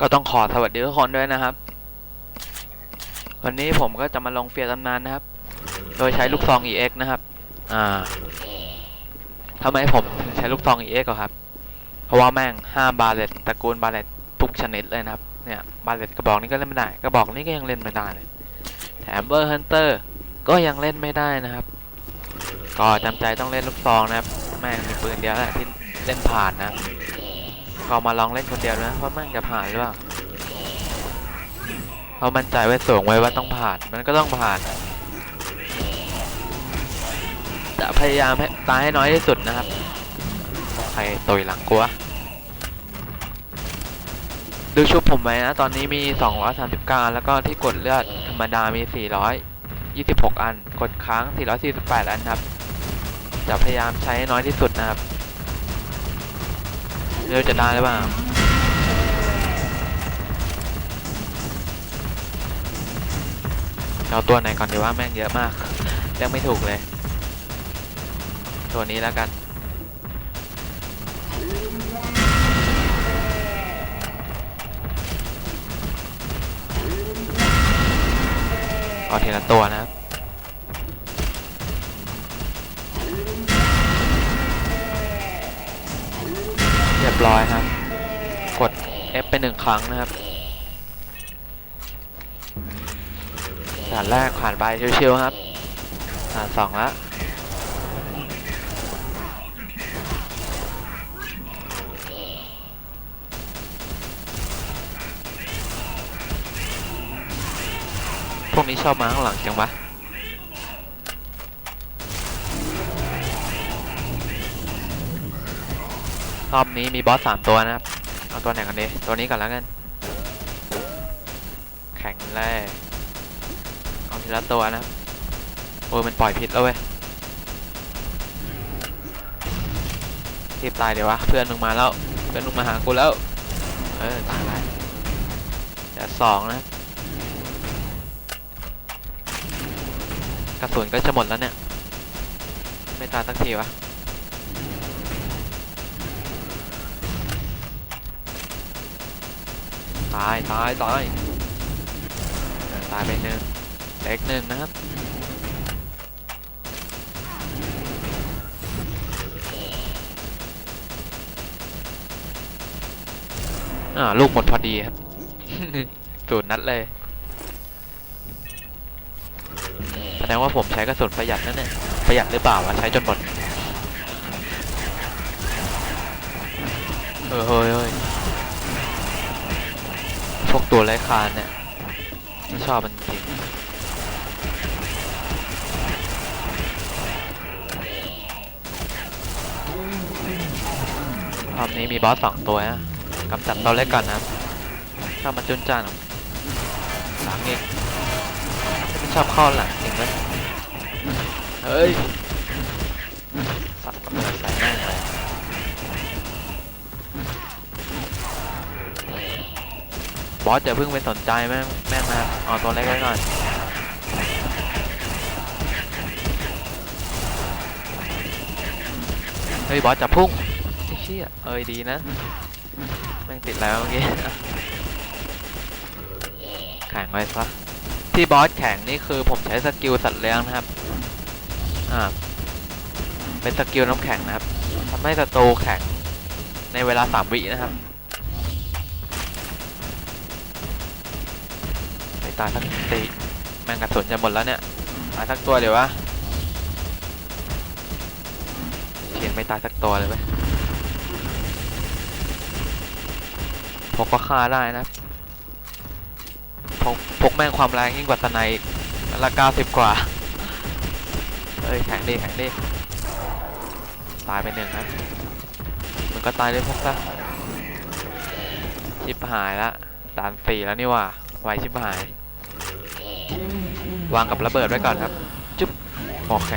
ก็ต้องขอสวัสดีทุกคนด้วยนะครับ วันนี้ผมก็จะมาลงเฟียร์ตำนานนะครับ โดยใช้ลูกซอง EX นะครับ อ่าทำไมผมถึงใช้ลูกซอง EX อะครับ เพราะว่าแม่งห้ามบาเลตตระกูลบาเลตทุกชนิดเลยนะครับ เนี่ยบาเลตกระบอกนี้ก็เล่นไม่ได้ กระบอกนี้ก็ยังเล่นไม่ได้เลย แถมเบอร์ฮันเตอร์ก็ยังเล่นไม่ได้นะครับ ก็จำใจต้องเล่นลูกซองนะครับ แม่งมีปืนเดียวแหละที่เล่นผ่านนะ ก็มาลองเล่นคนเดียวนะว่าม่งจะผ่านหรือเปล่าเรามั่นใจไว้สูงไว้ว่าต้องผ่าน มันก็ต้องผ่าน จะพยายามให้ตายให้น้อยที่สุดนะครับ ใครตุยหลังกูวะดูชุบผมไว้นะ ตอนนี้มี 239 แล้วก็ที่กดเลือดธรรมดามี 426 อัน กดค้าง 448 อันครับ จะพยายามใช้ให้น้อยที่สุดนะครับ เร็วจะได้หรือเปล่าเอาตัวไหนก่อนดีว่าแม่งเยอะมากเลือกไม่ถูกเลย ตัวนี้แล้วกันเอาทีละตัวนะครับ บร้อยครับ กด F ไปหนึ่งครั้งนะครับด่านแรกผ่านไปชิวๆครับด่านสองล้วพวกนี้ชอบมาข้างหลังจังวะ รอบนี้มีบอสสามตัวนะครับ เอาตัวไหนกันดีตัวนี้ก่อนแล้วกัน แข็งแร่เอาทีละตัวนะครับโอ้ยมันปล่อยพิษแล้วเว้ยรีบตายเดี๋ยววะ เพื่อนมึงมาแล้ว เพื่อนมึงมาหากูแล้ว เออตายไปแต่สองนะ กระสุนก็จะหมดแล้วเนี่ย ไม่ตายสักทีวะ ตายตายตายตายไปหนึ่งเล็กหนึ่งนะครับอ่าลูกหมดพอดีครับศูนย์นัดเลย แสดงว่าผมใช้กระสุนประหยัดนั่นเนี่ยประหยัดหรือเปล่าวะใช้จนหมดเออเฮ้ยเฮ้ย พวกตัวไร้คานเนี่ยไม่ชอบมันจริงรอบนี้มีบอสสองตัวนะกำจัดตัวเล็กก่อนนะครับชอบมาจุนจ้านหลังอีกไม่ชอบเข้าหลังจริงไหมเฮ้ยสับกระเบิดใส่แม่งเลย บอสอย่าเพิ่งไปสนใจแม่งแม่งนะเอาตัวเล็กไว้ก่อนเฮ้ยบอสจะพุ่งเชี่ยเอ้ยดีนะแม่งติดแล้วเมื่อกี้แข่งไว้ซะที่บอสแข่งนี่คือผมใช้สกิลสัตว์เลี้ยงนะครับอ่าเป็นสกิลน้ำแข็งนะครับทำให้ศัตรูแข็งในเวลาสามวินะครับ ตายสักตีแมงกระสุนจะหมดแล้วเนี่ยตายสักตัวเดี๋ยววะเชียนไม่ตายสักตัวเลยไหมพกก็ฆ่าได้นะพกพกแม่งความแรงยิ่งกว่าสไนอีกนัดละเก้าสิบกว่าเฮ้ยแข็งดีแข็งดีตายไปหนึ่งนะมันก็ตายด้วยพวกซะชิบหายละด่านสี่แล้วนี่ว่าไวชิบหาย วางกับระเบิดไว้ก่อนครับ จุ๊บโอเค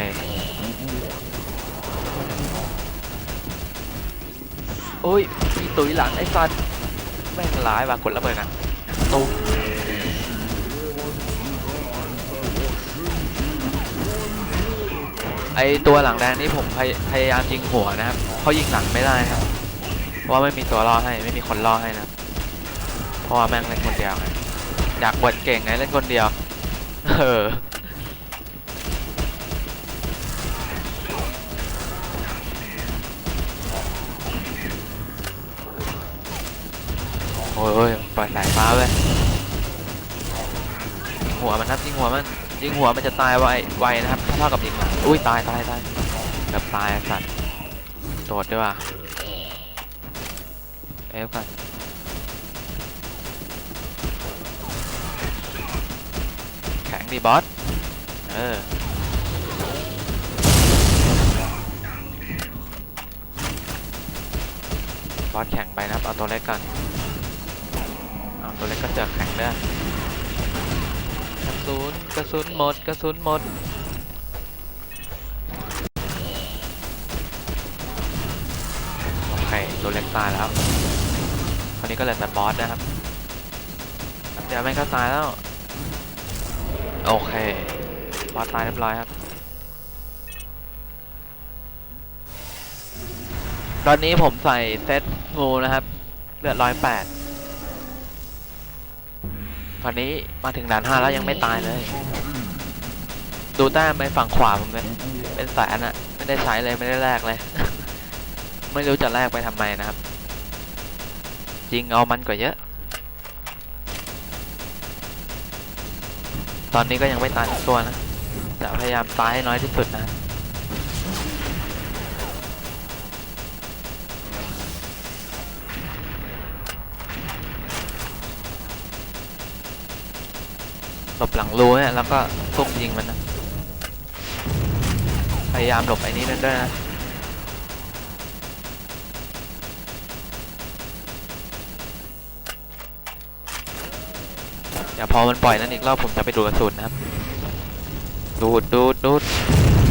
โอ้ยมีตุยหลังไอ้สัตว์แม่งร้ายวางกดระเบิดกันตุ้มไอตัวหลังแดงนี่ผมพยพยายามยิงหัวนะครับเขายิงหลังไม่ได้ครับว่าไม่มีตัวล่อให้ไม่มีคนล่อให้นะครับราะว่าแม่งเล่นคนเดียวไงอยากบวชเก่งไงเล่นคนเดียว เออโอ้ยปล่อยสายฟ้าเว้ยหัวมันครับยิงหัวมันยิงหัวมันจะตายไวไวนะครับเท่ากับยิงหลังอุ้ยตายตายตายเกับตายสัตว์โดดด้วยว่ะเอฟกัน ดีบอส เออ บอสแข็งไปนะครับ เอาตัวเล็กก่อนเอาตัวเล็กก็เสือแข็งด้กระสุนกระสุนหมดกระสุนหมดโอเคตัวเล็กตายแล้ว คราวนี้ก็เหลือแต่บอสนะครับ เดี๋ยวแม่งก็ตายแล้ว โอเคบอตายเรียบร้อยครับ ตอนนี้ผมใส่เซตงูนะครับ เลือดร้อยแปดตอนนี้มาถึงด่านห้าแล้วยังไม่ตายเลย ดูแต้มไปฝั่งขวาผมเลยเป็นแสนอะไม่ได้ใช้เลยไม่ได้แลกเลย ไม่รู้จะแลกไปทำไมนะครับ จริงเอามันกว่าเยอะ ตอนนี้ก็ยังไม่ตายทุกตัวนะจะพยายามตายให้น้อยที่สุดนะหลบหลังรูเนี่ยแล้วก็ซุ่มยิงมันนะ พยายามหลบไอ้นี้นั่นด้วยนะ ดี๋ยวพอมันปล่อยนั้นอีกรอบผมจะไปดูดกระสุนนะครับ ดูดดูดดูด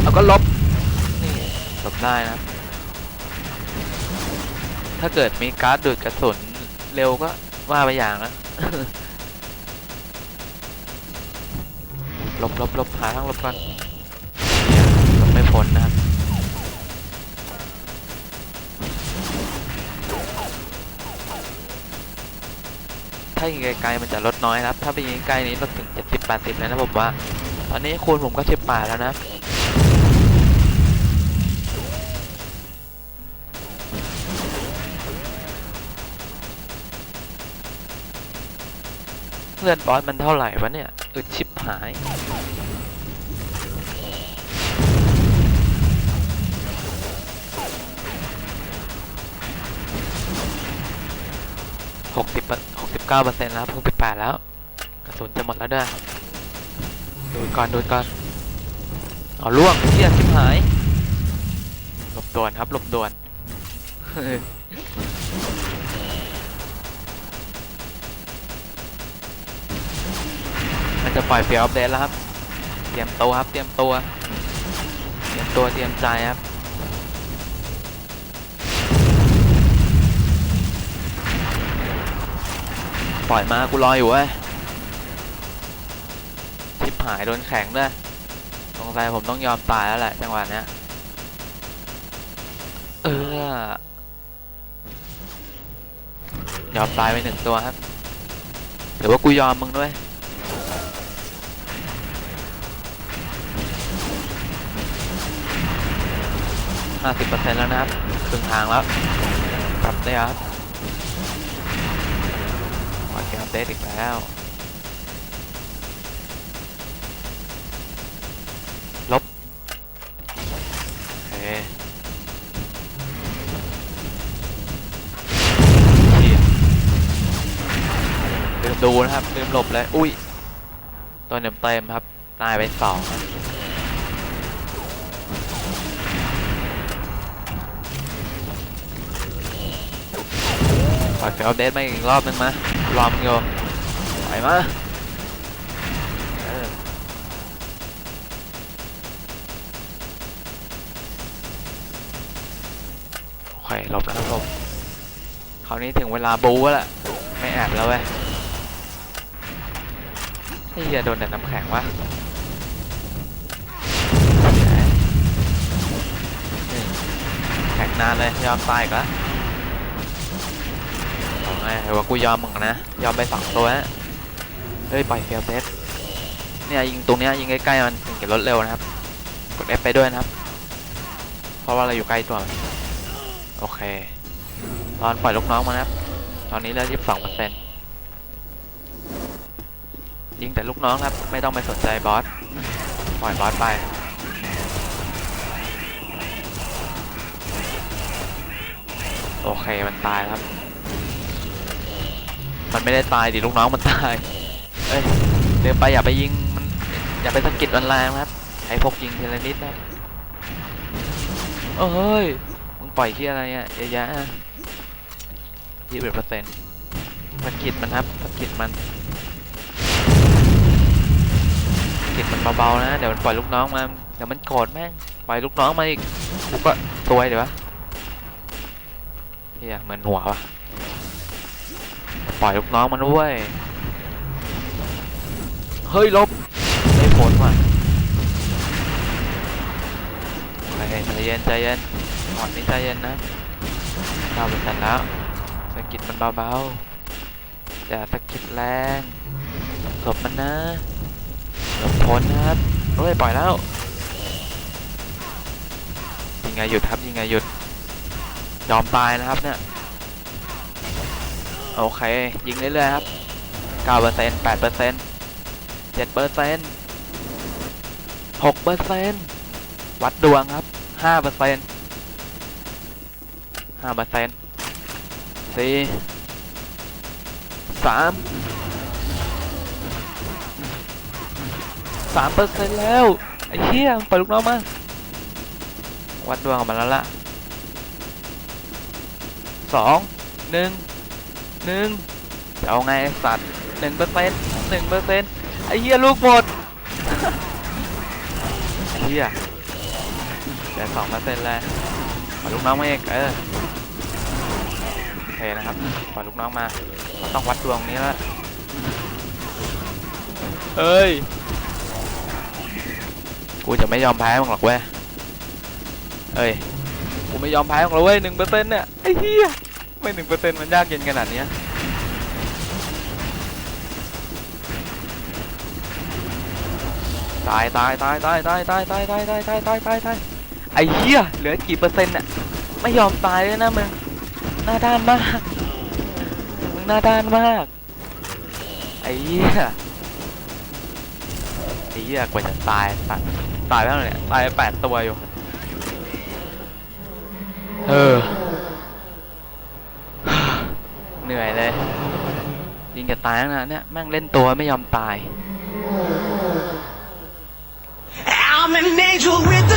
แล้วก็ลบ นี่ลบได้นะครับ ถ้าเกิดมีการ์ดดูดกระสุนเร็วก็ว่าไปอย่างนะลบลบลบหาทางลบก่อนไม่พ้นนะครับ ถ้ายิงไกลๆมันจะลดน้อยนะครับ ถ้าไปยิงใกลนี้ลดถึง70 80เลยนะผมว่า ตอนนี้คูณผมก็18แล้วนะเลื่อนบอสมันเท่าไหร่วะเนี่ยอึดชิบหาย หกสิบ หกสิบเก้าเปอร์เซ็นต์แล้วหกสิบแปดแล้ว กระสุนจะหมดแล้วด้วยดูก่อนดูก่อนเอาล่วงเที่ยชิบหายหลบด่วนครับหลบด่วนมันจะปล่อยเฟียอัปเดตแล้วครับ เตรียมตัวครับ เตรียมตัว เตรียมตัวเตรียมใจครับ ปล่อยมากูรออยู่เว้ยชิบหายโดนแข็งด้วยสงสัยผมต้องยอมตายแล้วแหละจังหวะเนี้ยเออยอมตายไปหนึ่งตัวครับหรือว่ากูยอมมึงด้วยห้าสิบเปอร์เซ็นต์แล้วนะครับครึ่งทางแล้วกลับได้ครับ เกมอัปเดตอีกแล้ว ลบเคเชี่ยลืมดูนะครับ ลืมหลบเลย อุ้ย ตัวเต็มเต็มครับ ตายไปสองครับปล่อยเฟลอัปเดตมาอีกรอบนึงมา ลอมงอยู่ไปมาโอเคหลบแล้วครับหลบคราวนี้ถึงเวลาบูแล้วล่ะไม่แอบแล้วเว้ยนี่จะโดนแต่น้ำแข็งวะแข็งนานเลยยอมตายกแล้วเอา ไงไงถือว่ากูยอมมึงนะ ยอมไปสองตัวนะเฮ้ยปล่อยเฟียลเซตเนี่ยยิงตรงเนี้ยยิงใกล้ๆมันถึงจะลดเร็วนะครับ กด F ไปด้วยนะครับ เพราะว่าเราอยู่ใกล้ตัวมันโอเค ตอนปล่อยลูกน้องมานะครับ ตอนนี้เหลือยี่สิบสองเปอร์เซ็นต์ยิงแต่ลูกน้องครับ ไม่ต้องไปสนใจบอส ปล่อยบอสไปโอเค มันตายครับ มันไม่ได้ตายดิลูกน้องมันตายเอ้ยเดินไปอย่าไปยิงมันอย่าไปสะกิดมันแรงนะครับใช้พกยิงทีละนิดนะเอ้ยมึงปล่อยที่อะไรอะเยอะแยะยี่สิบเปอร์เซ็นต์สะกิดมันครับสะกิดมันสะกิดมันเบาๆนะเดี๋ยวมันปล่อยลูกน้องมาเดี๋ยวมันโกรธแม่งปล่อยลูกน้องมาอีกกูก็ซวยเดี๋ยววะเฮียเหมือนหัววะ ปล่อยลูกน้องมันด้วยเฮ้ยลบไม่ผลว่ะใจเย็นใจเย็นหอนนี้ใจเย็นนะเข้าไปกันแล้วสกิดมันเบาๆอย่าสกิดแรงหลบมันนะหลบพ้นนะครับเฮ้ยปล่อยแล้วยิงไงหยุดครับยิงไงหยุดยอมตายนะครับเนี่ย โอเค ยิงเรื่อยๆครับ 9% 8% 7% 6%วัดดวงครับ 5% 5% 4 3 3%แล้ว ไอ้เหี้ยปล่อยลูกน้องมา วัดดวงออกมาแล้วล่ะ 2 1 หนึ่งหนึ่งจะเอาไงไอ้สัตว์หนึ่งเปอร์เซ็นต์หนึ่งเปอร์เซ็นต์ไอ้เหี้ยลูกหมดไอ้เหี้ยแต่สองเปอร์เซ็นต์เลยปล่อยลูกน้องมาเองเออโอเคนะครับปล่อยลูกน้องมาเราต้องวัดดวงนี้แล้วเฮ้ย กูจะไม่ยอมแพ้มึงหรอกเว้ย เอ้ย กูไม่ยอมแพ้มึงหรอกเว้ยหนึ่งเปอร์เซ็นต์เนี่ยไอ้เหี้ย ไม่หนึ่งเปอร์เซ็นต์มันยากเย็นขนาดเนี้ยตายตายตายตายตายตายตายตายตายตายตายตายตายไอ้เหี้ยเหลือกี่เปอร์เซ็นต์น่ะไม่ยอมตายเลยนะมึงหน้าด้านมากมึงหน้าด้านมากไอ้เหี้ยไอ้เหี้ยกว่าจะตายสัตว์ตายไปแล้วเนี่ยตายไปแปดตัวอยู่เออ เหนื่อยเลย ยิงจะตายแล้วนะเนี่ยแม่งเล่นตัวไม่ยอมตาย I'm an angel with